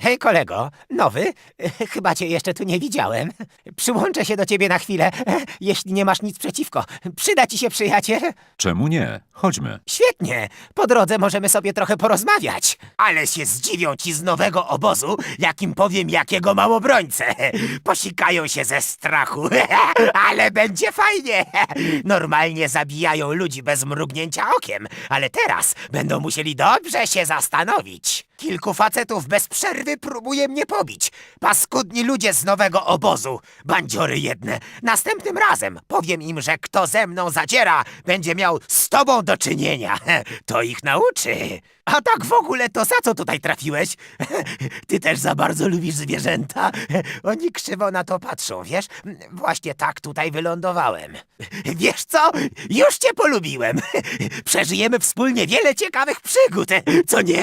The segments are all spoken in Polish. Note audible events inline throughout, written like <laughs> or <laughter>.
Hej kolego, nowy? <laughs> Chyba cię jeszcze tu nie widziałem. Przyłączę się do ciebie na chwilę, <laughs> jeśli nie masz nic przeciwko. Przyda ci się przyjaciel? Czemu nie? Chodźmy. Świetnie, po drodze możemy sobie trochę porozmawiać. Ale się zdziwią ci z nowego obozu, jakim powiem jakiego mam obrońcę. <laughs> Posikają się ze strachu, ale będzie fajnie. Normalnie zabijają ludzi bez mrugnięcia okiem, ale teraz będą musieli dobrze się zastanowić. Kilku facetów bez przerwy próbuje mnie pobić. Paskudni ludzie z nowego obozu. Bandziory jedne. Następnym razem powiem im, że kto ze mną zadziera, będzie miał z tobą do czynienia. <laughs> To ich nauczy. A tak w ogóle to za co tutaj trafiłeś? <laughs> Ty też za bardzo lubisz zwierzęta? <laughs> Oni krzywo na to patrzą, wiesz? Właśnie tak tutaj wylądowałem. Wiesz co? Już cię polubiłem. Przeżyjemy wspólnie wiele ciekawych przygód, co nie?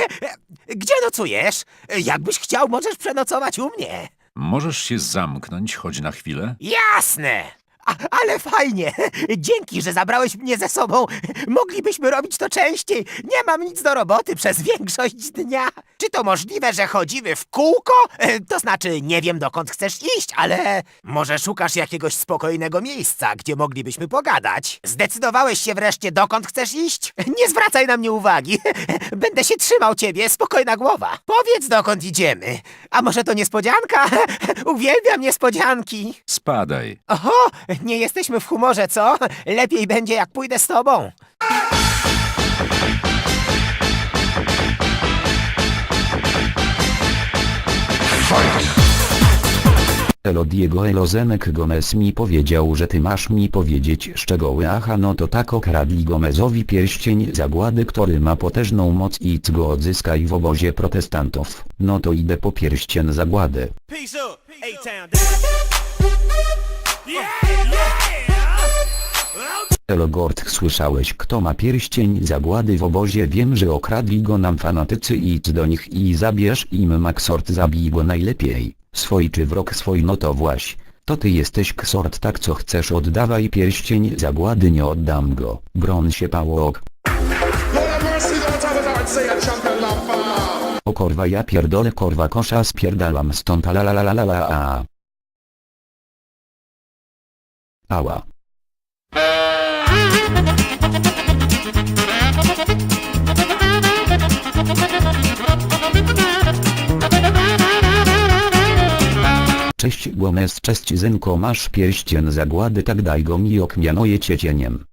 Gdzie nocujesz? Jakbyś chciał, możesz przenocować u mnie. Możesz się zamknąć choć na chwilę? Jasne! A, ale fajnie! Dzięki, że zabrałeś mnie ze sobą. Moglibyśmy robić to częściej. Nie mam nic do roboty przez większość dnia. Czy to możliwe, że chodzimy w kółko? E, To znaczy, nie wiem dokąd chcesz iść, ale może szukasz jakiegoś spokojnego miejsca, gdzie moglibyśmy pogadać. Zdecydowałeś się wreszcie, dokąd chcesz iść? <laughs> Nie zwracaj na mnie uwagi. <laughs> Będę się trzymał ciebie, spokojna głowa. Powiedz, dokąd idziemy. A może to niespodzianka? <laughs> Uwielbiam niespodzianki. Spadaj. Oho, nie jesteśmy w humorze, co? Lepiej będzie, jak pójdę z tobą. Elo Diego Elo Zenek Gomez mi powiedział, że ty masz mi powiedzieć szczegóły aha no to tak okradli Gomezowi pierścień zagłady, który ma potężną moc i c go odzyskaj w obozie protestantów. No to idę po pierścień zagłady. Peace up. Yeah, yeah. Elo Gord słyszałeś kto ma pierścień zagłady w obozie wiem że okradli go nam fanatycy idź do nich i zabierz im Maxort zabij go najlepiej. Swój czy wrog swój no to właś. To ty jesteś ksort tak co chcesz oddawaj pierścień zagłady nie oddam go. Bron się pałok. O korwa ja pierdolę korwa kosza spierdalam stąd la la la la la a. Ała. Cześć Gomez, cześć Zenko masz pierścień zagłady tak daj go mi ok mianuję cię cieniem.